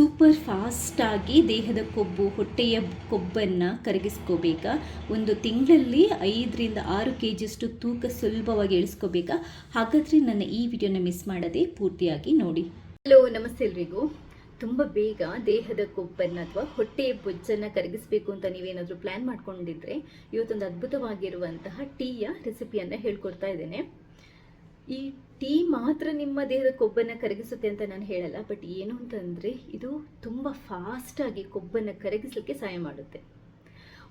Super ಫಾಸ್ಟಾಗಿ ದೇಹದ ಕೊಬ್ಬು, ಹೊಟ್ಟೆಯ ಕೊಬ್ಬನ್ನು ಕರಗಿಸ್ಕೋಬೇಕಾ. ಒಂದು ತಿಂಗಳಲ್ಲಿ ಐದರಿಂದ ಆರು ಕೆ ಜಿಯಷ್ಟು ತೂಕ ಸುಲಭವಾಗಿ ಇಳಿಸ್ಕೋಬೇಕಾ ಹಾಗಾದರೆ ನನ್ನ ಈ ವಿಡಿಯೋನ ಮಿಸ್ ಮಾಡದೆ ಪೂರ್ತಿಯಾಗಿ ನೋಡಿ. ಹಲೋ ನಮಸ್ತೆ ಎಲ್ರಿಗೂ. ತುಂಬ ಬೇಗ ದೇಹದ ಕೊಬ್ಬನ್ನು ಅಥವಾ ಹೊಟ್ಟೆಯ ಬೊಜ್ಜನ್ನು ಕರಗಿಸಬೇಕು ಅಂತ ನೀವೇನಾದರೂ ಪ್ಲ್ಯಾನ್ ಮಾಡ್ಕೊಂಡಿದ್ರೆ ಇವತ್ತೊಂದು ಅದ್ಭುತವಾಗಿರುವಂತಹ ಟೀಯ ರೆಸಿಪಿಯನ್ನು ಹೇಳ್ಕೊಡ್ತಾ ಇದ್ದೇನೆ. ಈ ಟೀ ಮಾತ್ರ ನಿಮ್ಮ ದೇಹದ ಕೊಬ್ಬನ್ನು ಕರಗಿಸುತ್ತೆ ಅಂತ ನಾನು ಹೇಳಲ್ಲ ಬಟ್ ಏನು ಅಂತಂದರೆ ಇದು ತುಂಬ ಫಾಸ್ಟಾಗಿ ಕೊಬ್ಬನ್ನು ಕರಗಿಸಲಿಕ್ಕೆ ಸಹಾಯ ಮಾಡುತ್ತೆ.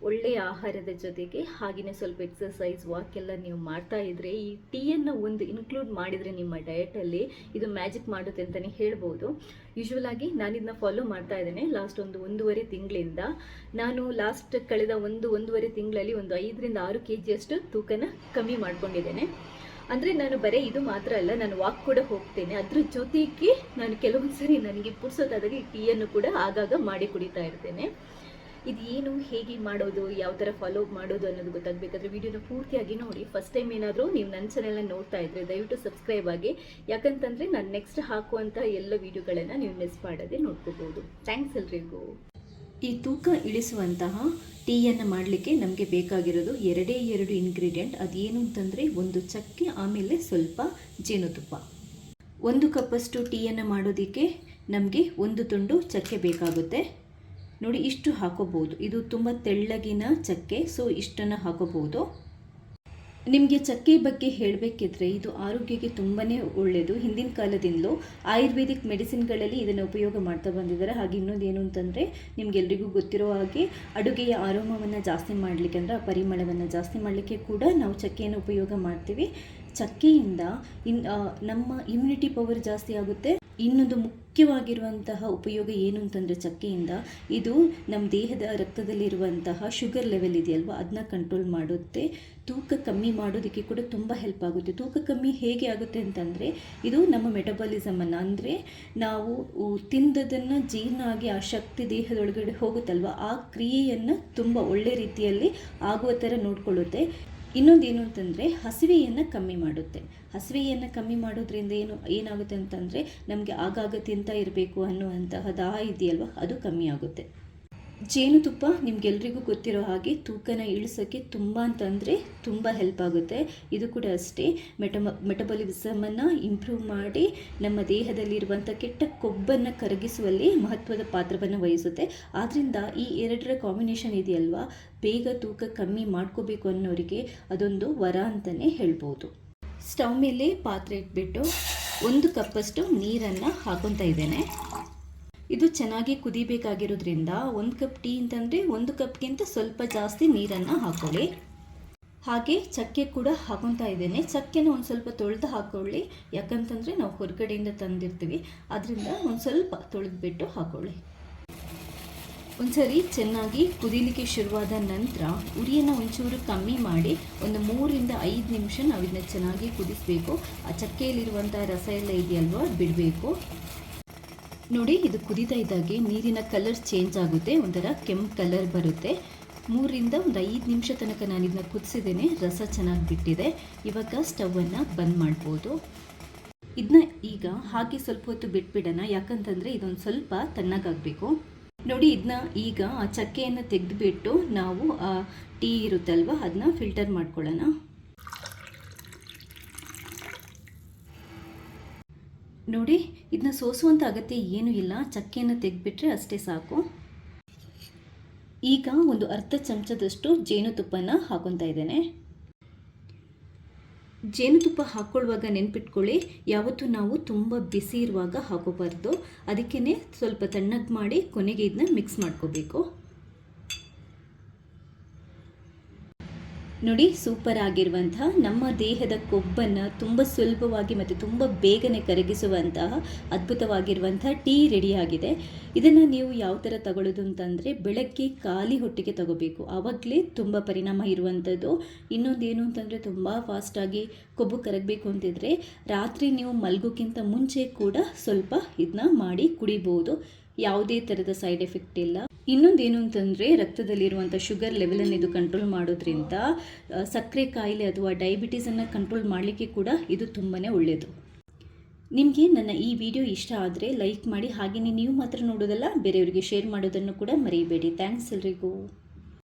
ಒಳ್ಳೆಯ ಆಹಾರದ ಜೊತೆಗೆ ಹಾಗೆಯೇ ಸ್ವಲ್ಪ ಎಕ್ಸಸೈಸ್ ವಾಕ್ ಎಲ್ಲ ನೀವು ಮಾಡ್ತಾ ಇದ್ರೆ ಈ ಟೀಯನ್ನು ಒಂದು ಇನ್ಕ್ಲೂಡ್ ಮಾಡಿದರೆ ನಿಮ್ಮ ಡಯಟಲ್ಲಿ ಇದು ಮ್ಯಾಜಿಕ್ ಮಾಡುತ್ತೆ ಅಂತಲೇ ಹೇಳ್ಬೋದು. ನಾನು ಇದನ್ನ ಫಾಲೋ ಮಾಡ್ತಾ ಇದ್ದೇನೆ ಲಾಸ್ಟ್ ಒಂದು ಒಂದೂವರೆ ತಿಂಗಳಿಂದ. ನಾನು ಲಾಸ್ಟ್ ಕಳೆದ ಒಂದು ಒಂದೂವರೆ ತಿಂಗಳಲ್ಲಿ ಒಂದು ಐದರಿಂದ ಆರು ಕೆ ಜಿಯಷ್ಟು ತೂಕನ ಕಮ್ಮಿ ಮಾಡ್ಕೊಂಡಿದ್ದೇನೆ. ಅಂದರೆ ನಾನು ಬರೀ ಇದು ಮಾತ್ರ ಅಲ್ಲ, ನಾನು ವಾಕ್ ಕೂಡ ಹೋಗ್ತೇನೆ. ಅದ್ರ ಜೊತೆಗೆ ನಾನು ಕೆಲವೊಂದು ಸರಿ ನನಗೆ ಪುರ್ಸೋದಾದಾಗ ಈ ಟೀಯನ್ನು ಕೂಡ ಆಗಾಗ ಮಾಡಿ ಕುಡಿತಾ ಇರ್ತೇನೆ. ಇದು ಏನು, ಹೇಗೆ ಮಾಡೋದು, ಯಾವ ಥರ ಫಾಲೋ ಮಾಡೋದು ಅನ್ನೋದು ಗೊತ್ತಾಗಬೇಕಾದ್ರೆ ವಿಡಿಯೋನ ಪೂರ್ತಿಯಾಗಿ ನೋಡಿ. ಫಸ್ಟ್ ಟೈಮ್ ಏನಾದರೂ ನೀವು ನನ್ನ ಚಾನೆಲ್ನ ನೋಡ್ತಾ ಇದ್ರೆ ದಯವಿಟ್ಟು ಸಬ್ಸ್ಕ್ರೈಬ್ ಆಗಿ. ಯಾಕಂತಂದರೆ ನಾನು ನೆಕ್ಸ್ಟ್ ಹಾಕುವಂಥ ಎಲ್ಲ ವಿಡಿಯೋಗಳನ್ನು ನೀವು ಮಿಸ್ ಮಾಡದೆ ನೋಡ್ಕೋಬೋದು ಥ್ಯಾಂಕ್ಸ್ ಎಲ್ರಿಗೂ. ಈ ತೂಕ ಇಳಿಸುವಂತಹ ಟೀಯನ್ನು ಮಾಡಲಿಕ್ಕೆ ನಮಗೆ ಬೇಕಾಗಿರೋದು ಎರಡೇ ಎರಡು ಇಂಗ್ರೀಡಿಯೆಂಟ್ ಅದೇನು ಅಂತಂದರೆ ಒಂದು ಚಕ್ಕೆ, ಆಮೇಲೆ ಸ್ವಲ್ಪ ಜೇನುತುಪ್ಪ. ಒಂದು ಕಪ್ಪಷ್ಟು ಟೀಯನ್ನು ಮಾಡೋದಕ್ಕೆ ನಮಗೆ ಒಂದು ತುಂಡು ಚಕ್ಕೆ ಬೇಕಾಗುತ್ತೆ. ನೋಡಿ, ಇಷ್ಟು ಹಾಕೋಬಹುದು. ಇದು ತುಂಬ ತೆಳ್ಳಗಿನ ಚಕ್ಕೆ ಸೊ ಇಷ್ಟನ್ನು ಹಾಕೋಬಹುದು. ನಿಮಗೆ ಚಕ್ಕೆ ಬಗ್ಗೆ ಹೇಳಬೇಕಿದ್ರೆ ಇದು ಆರೋಗ್ಯಕ್ಕೆ ತುಂಬಾ ಒಳ್ಳೆಯದು ಹಿಂದಿನ ಕಾಲದಿಂದಲೂ ಆಯುರ್ವೇದಿಕ್ ಮೆಡಿಸಿನ್ಗಳಲ್ಲಿ ಇದನ್ನು ಉಪಯೋಗ ಮಾಡ್ತಾ ಬಂದಿದ್ದಾರೆ. ಹಾಗೆ ಇನ್ನೊಂದು ಏನು ಅಂತಂದರೆ ನಿಮಗೆಲ್ರಿಗೂ ಗೊತ್ತಿರೋ ಹಾಗೆ ಅಡುಗೆಯ ಆರೋಮವನ್ನು ಜಾಸ್ತಿ ಮಾಡಲಿಕ್ಕೆ ಅಂದರೆ ಆ ಪರಿಮಳವನ್ನು ಜಾಸ್ತಿ ಮಾಡಲಿಕ್ಕೆ ಕೂಡ ನಾವು ಚಕ್ಕೆಯನ್ನು ಉಪಯೋಗ ಮಾಡ್ತೀವಿ. ಚಕ್ಕೆಯಿಂದ ಇನ್ ನಮ್ಮ ಇಮ್ಯುನಿಟಿ ಪವರ್ ಜಾಸ್ತಿ ಆಗುತ್ತೆ. ಇನ್ನೊಂದು ಮುಖ್ಯವಾಗಿರುವಂತಹ ಉಪಯೋಗ ಏನು ಅಂತಂದರೆ ಚಕ್ಕೆಯಿಂದ ಇದು ನಮ್ಮ ದೇಹದ ರಕ್ತದಲ್ಲಿರುವಂತಹ ಶುಗರ್ ಲೆವೆಲ್ ಇದೆಯಲ್ವ? ಅದನ್ನ ಕಂಟ್ರೋಲ್ ಮಾಡುತ್ತೆ. ತೂಕ ಕಮ್ಮಿ ಮಾಡೋದಕ್ಕೆ ಕೂಡ ತುಂಬ ಹೆಲ್ಪ್ ಆಗುತ್ತೆ. ತೂಕ ಕಮ್ಮಿ ಹೇಗೆ ಆಗುತ್ತೆ ಅಂತಂದರೆ ಇದು ನಮ್ಮ ಮೆಟಬಾಲಿಸಮನ್ನು ಅಂದರೆ ನಾವು ತಿಂದದನ್ನು ಜೀರ್ಣ ಆಗಿ ಆ ಶಕ್ತಿ ದೇಹದೊಳಗಡೆ ಹೋಗುತ್ತಲ್ವ? ಆ ಕ್ರಿಯೆಯನ್ನು ತುಂಬ ಒಳ್ಳೆ ರೀತಿಯಲ್ಲಿ ಆಗುವ ಥರ ನೋಡಿಕೊಳ್ಳುತ್ತೆ. ಇನ್ನೊಂದೇನು ಅಂತಂದರೆ ಹಸಿವೆಯನ್ನು ಕಮ್ಮಿ ಮಾಡುತ್ತೆ. ಹಸಿವೆಯನ್ನು ಕಮ್ಮಿ ಮಾಡೋದ್ರಿಂದ ಏನು, ಏನಾಗುತ್ತೆ ಅಂತಂದರೆ ನಮಗೆ ಆಗಾಗ ತಿಂತಾ ಇರಬೇಕು ಅನ್ನುವಂತಹ ದಾಹ ಇದೆಯಲ್ವ? ಅದು ಕಮ್ಮಿ ಆಗುತ್ತೆ. ಜೇನುತುಪ್ಪ ನಿಮಗೆಲ್ರಿಗೂ ಗೊತ್ತಿರೋ ಹಾಗೆ ತೂಕನ ಇಳಿಸೋಕ್ಕೆ ತುಂಬ ಅಂತಂದರೆ ತುಂಬ ಹೆಲ್ಪ್ ಆಗುತ್ತೆ. ಇದು ಕೂಡ ಅಷ್ಟೇ. ಮೆಟಮ, ಮೆಟಬಲಿಸಮನ್ನು ಇಂಪ್ರೂವ್ ಮಾಡಿ ನಮ್ಮ ದೇಹದಲ್ಲಿರುವಂಥ ಕೆಟ್ಟ ಕೊಬ್ಬನ್ನು ಕರಗಿಸುವಲ್ಲಿ ಮಹತ್ವದ ಪಾತ್ರವನ್ನು ವಹಿಸುತ್ತೆ. ಆದ್ದರಿಂದ ಈ ಎರಡರ ಕಾಂಬಿನೇಷನ್ ಇದೆಯಲ್ವಾ? ಬೇಗ ತೂಕ ಕಮ್ಮಿ ಮಾಡ್ಕೋಬೇಕು ಅನ್ನೋರಿಗೆ ಅದೊಂದು ವರ ಅಂತಲೇ ಹೇಳ್ಬೋದು. ಸ್ಟವ್ ಮೇಲೆ ಪಾತ್ರೆ ಇಟ್ಬಿಟ್ಟು ಒಂದು ಕಪ್ಪಷ್ಟು ನೀರನ್ನು ಹಾಕೊತಾ ಇದ್ದೇನೆ. ಇದು ಚೆನ್ನಾಗಿ ಕುದಿಬೇಕಾಗಿರೋದ್ರಿಂದ ಒಂದು ಕಪ್ ಟೀ ಅಂತಂದರೆ ಒಂದು ಕಪ್ಗಿಂತ ಸ್ವಲ್ಪ ಜಾಸ್ತಿ ನೀರನ್ನು ಹಾಕೊಳ್ಳಿ. ಹಾಗೆ ಚಕ್ಕೆ ಕೂಡ ಹಾಕೊತಾ ಇದ್ದೇನೆ. ಚಕ್ಕೆನ ಒಂದು ಸ್ವಲ್ಪ ತೊಳೆದು ಹಾಕೊಳ್ಳಿ. ಯಾಕಂತಂದರೆ ನಾವು ಹೊರಗಡೆಯಿಂದ ತಂದಿರ್ತೀವಿ. ಅದರಿಂದ ಒಂದು ಸ್ವಲ್ಪ ತೊಳೆದ್ಬಿಟ್ಟು ಹಾಕೊಳ್ಳಿ. ಒಂದ್ಸರಿ ಚೆನ್ನಾಗಿ ಕುದಿಲಿಕ್ಕೆ ಶುರುವಾದ ನಂತರ ಉರಿಯನ್ನು ಒಂಚೂರು ಕಮ್ಮಿ ಮಾಡಿ ಒಂದು ಮೂರಿಂದ ಐದು ನಿಮಿಷ ನಾವು ಇದನ್ನ ಚೆನ್ನಾಗಿ ಕುದಿಸಬೇಕು. ಆ ಚಕ್ಕೆಯಲ್ಲಿರುವಂಥ ರಸ ಎಲ್ಲ ಇದೆಯಲ್ವ, ಬಿಡಬೇಕು. ನೋಡಿ, ಇದು ಕುದೀತಾ ಇದ್ದಾಗೆ ನೀರಿನ ಕಲರ್ ಚೇಂಜ್ ಆಗುತ್ತೆ, ಒಂಥರ ಕೆಂಪು ಕಲರ್ ಬರುತ್ತೆ. ಮೂರಿಂದ ಒಂದು ಐದು ನಿಮಿಷ ತನಕ ನಾನು ಇದನ್ನ ಕುದಿಸಿದ್ದೇನೆ, ರಸ ಚೆನ್ನಾಗಿ ಬಿಟ್ಟಿದೆ. ಇವಾಗ ಸ್ಟವನ್ನು ಬಂದ್ ಮಾಡ್ಬೋದು. ಇದನ್ನ ಈಗ ಹಾಕಿ ಸ್ವಲ್ಪ ಹೊತ್ತು ಬಿಟ್ಬಿಡೋಣ, ಯಾಕಂತಂದರೆ ಇದೊಂದು ಸ್ವಲ್ಪ ತಣ್ಣಗಾಗಬೇಕು. ನೋಡಿ ಇದನ್ನ ಈಗ ಆ ಚಕ್ಕೆಯನ್ನು ತೆಗೆದುಬಿಟ್ಟು ನಾವು ಟೀ ಇರುತ್ತಲ್ವ ಅದನ್ನ ಫಿಲ್ಟರ್ ಮಾಡ್ಕೊಳ್ಳೋಣ. ನೋಡಿ ಇದನ್ನ ಸೋಸುವಂಥ ಅಗತ್ಯ ಏನೂ ಇಲ್ಲ. ಚಕ್ಕೆಯನ್ನು ತೆಗೆದ್ಬಿಟ್ರೆ ಅಷ್ಟೇ ಸಾಕು. ಈಗ ಒಂದು ಅರ್ಧ ಚಮಚದಷ್ಟು ಜೇನುತುಪ್ಪನ ಹಾಕೊತಾ ಇದ್ದೇನೆ. ಜೇನುತುಪ್ಪ ಹಾಕ್ಕೊಳ್ಳುವಾಗ ನೆನ್ಪಿಟ್ಕೊಳ್ಳಿ, ಯಾವತ್ತೂ ನಾವು ತುಂಬ ಬಿಸಿ ಇರುವಾಗ ಹಾಕೋಬಾರ್ದು. ಅದಕ್ಕೇ ಸ್ವಲ್ಪ ತಣ್ಣಗೆ ಮಾಡಿ ಕೊನೆಗೆ ಇದನ್ನ ಮಿಕ್ಸ್ ಮಾಡ್ಕೋಬೇಕು. ನೋಡಿ ಸೂಪರ್ ಆಗಿರುವಂತಹ ನಮ್ಮ ದೇಹದ ಕೊಬ್ಬನ್ನು ತುಂಬ ಸುಲಭವಾಗಿ ಮತ್ತು ತುಂಬ ಬೇಗನೆ ಕರಗಿಸುವಂತಹ ಅದ್ಭುತವಾಗಿರುವಂಥ ಟೀ ರೆಡಿಯಾಗಿದೆ ಇದನ್ನು ನೀವು ಯಾವ ಥರ ತಗೊಳ್ಳೋದು ಅಂತಂದರೆ ಬೆಳಗ್ಗೆ ಖಾಲಿ ಹೊಟ್ಟೆಗೆ ತಗೋಬೇಕು. ಆವಾಗಲೇ ತುಂಬ ಪರಿಣಾಮ ಇರುವಂಥದ್ದು ಇನ್ನೊಂದು ಏನು ಅಂತಂದರೆ ತುಂಬ ಫಾಸ್ಟಾಗಿ ಕೊಬ್ಬು ಕರಗಬೇಕು ಅಂತಿದ್ರೆ ರಾತ್ರಿ ನೀವು ಮಲಗೋಕ್ಕಿಂತ ಮುಂಚೆ ಕೂಡ ಸ್ವಲ್ಪ ಇದನ್ನ ಮಾಡಿ ಕುಡಿಬೋದು. ಯಾವುದೇ ಥರದ ಸೈಡ್ ಎಫೆಕ್ಟ್ ಇಲ್ಲ. ಇನ್ನೊಂದೇನು ಅಂತಂದರೆ ರಕ್ತದಲ್ಲಿರುವಂಥ ಶುಗರ್ ಲೆವೆಲನ್ನು ಇದು ಕಂಟ್ರೋಲ್ ಮಾಡೋದ್ರಿಂದ ಸಕ್ಕರೆ ಕಾಯಿಲೆ ಅಥವಾ ಡಯಾಬಿಟೀಸನ್ನು ಕಂಟ್ರೋಲ್ ಮಾಡಲಿಕ್ಕೆ ಕೂಡ ಇದು ತುಂಬಾ ಒಳ್ಳೆಯದು ನಿಮಗೆ ನನ್ನ ಈ ವಿಡಿಯೋ ಇಷ್ಟ ಆದರೆ ಲೈಕ್ ಮಾಡಿ ಹಾಗೆಯೇ ನೀವು ಮಾತ್ರ ನೋಡೋದಲ್ಲ, ಬೇರೆಯವರಿಗೆ ಶೇರ್ ಮಾಡೋದನ್ನು ಕೂಡ ಮರೆಯಬೇಡಿ ಥ್ಯಾಂಕ್ಸ್ ಎಲ್ರಿಗೂ.